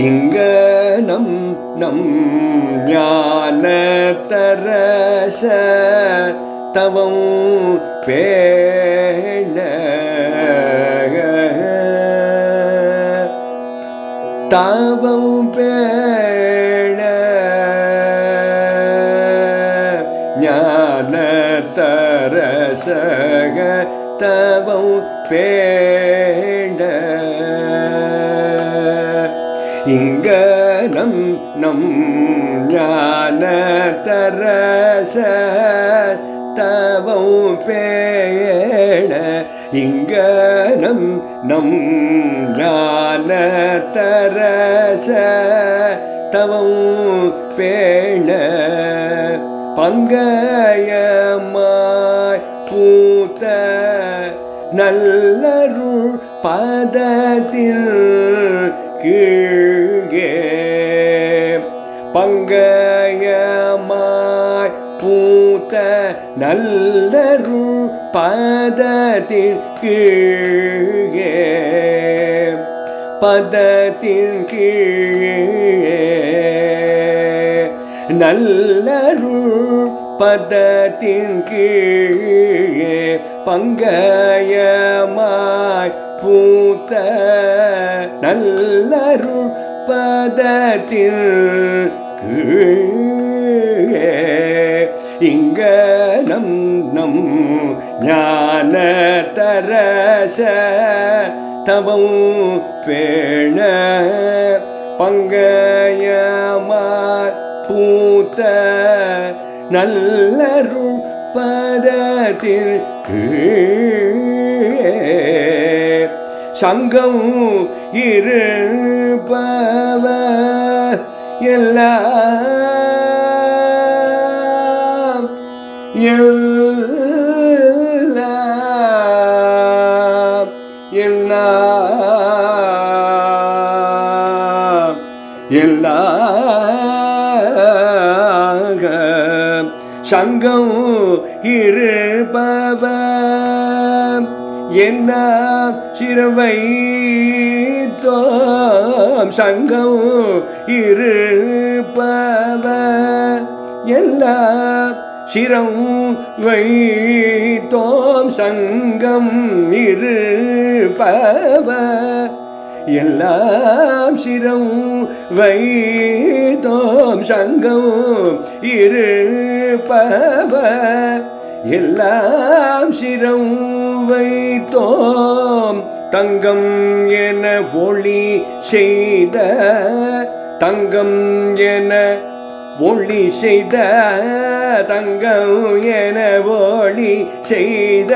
இங்கனம் நம் நம் ஞான தரச தவம் பேண தவம் பேண ஞான தரசக தவம் பேண்ட. இங்க நம் நம் ஞான தரச தவம் பேண. இங்க நம் நம் ஞான தரச தவம் பேண. பங்கயமா நல்லருள் பதத்தில் கீழே பங்கயமாய் பூத்த நல்லருள் பதத்தில் கீழே பதத்தின் கீழே. நல்லருள் பதத்தின் கீழே பங்கயமாய் பூத்த நல்லருள் பதத்தின் கீழே. இங்க நம் நம் ஞான தரச தவம் பேண பங்கயமாய் பூத்த நல்லருள் பதத்தில் சங்கம் இருப்பவ எல்லாம். எல்லாம். எல்லாம். எல்லாக சங்கம் இருப்பவ என்ன சிறுவை தோம் சங்கம் இருப்பவ எல்லாம் சிரம் வைத்தோம் சங்கம் இருப்பவ எல்லாம் சிரம் வைத்தோம் சங்கம் இருப்பவ எல்லாம் சிரம் வைத்தோம் தங்கம் என ஒளி செய்த தங்கம் என ஒளி செய்த தங்கம் என ஒளி செய்த.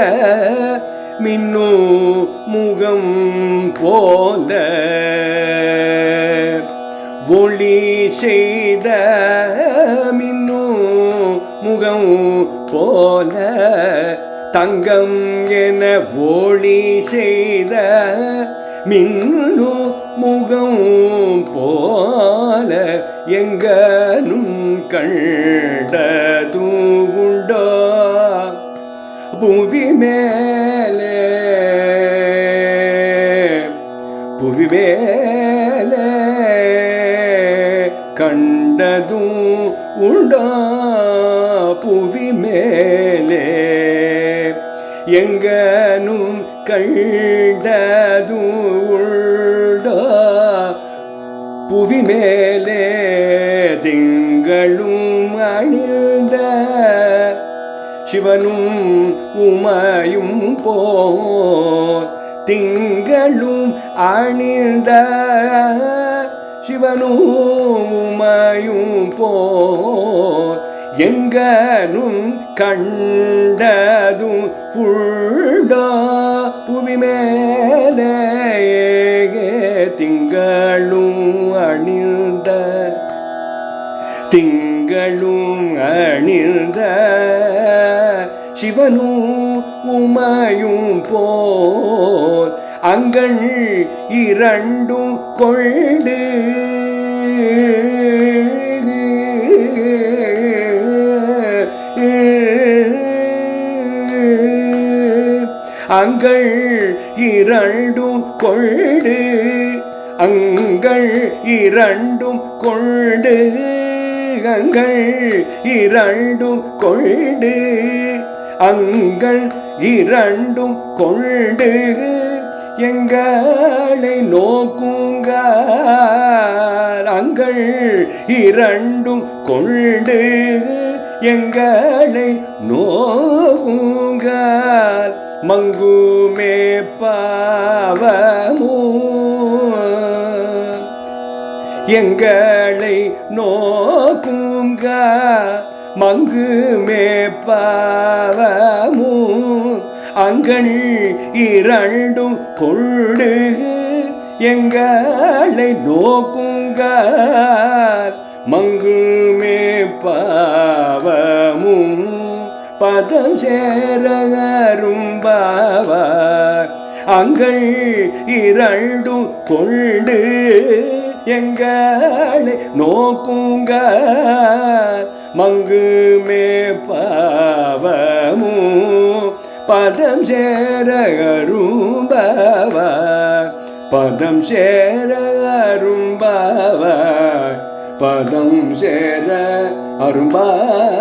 மின்னு முகம் போல. ஒளி செய்த மின்னு முகம் போல. தங்கம் என ஒளி செய்த மின்னு முகம் போல. எங்கனும் கண்டதும் உண்டோ? புவி கண்டதும் உண்டா புவி மேலே. எங்கனும் கண்டதும் உண்டா புவி மேலே. திங்களும் அணிந்த சிவனும் உமையும் போர். திங்களும் அணிந்த சிவனும் உமையும் போர் எங்கனும் கண்டதும் உள்ளா புவிமேலே திங்களும் அணிந்த. திங்களும் அணிந்த சிவனும் உமையும் போல் அங்கள் இரண்டும் கொண்டு. அங்கள் இரண்டும் கொண்டு. அங்கள் இரண்டும் கொண்டு. அங்கள் இரண்டும் கொண்டு. அங்கள் இரண்டும் கொண்டு. எங்களை நோக்குங்கள். அங்கள் இரண்டும் கொண்டு எங்களை நோக்குங்க மங்குமே பாவமோ. எங்களை நோக்குங்க மங்குமே பாவ அங்கள் இரண்டும் கொள்ளு. எங்களை நோக்குங்க மங்குமே பாவமும் பதம் சேரரும்பாவார் அங்கள் இரண்டும் கொண்டு எங்களை நோக்குங்க மங்குமே பா பதம் சேர அரும்பவர். பதம் சேர அரும்பவர். பதம் சேர அரும்பவர்.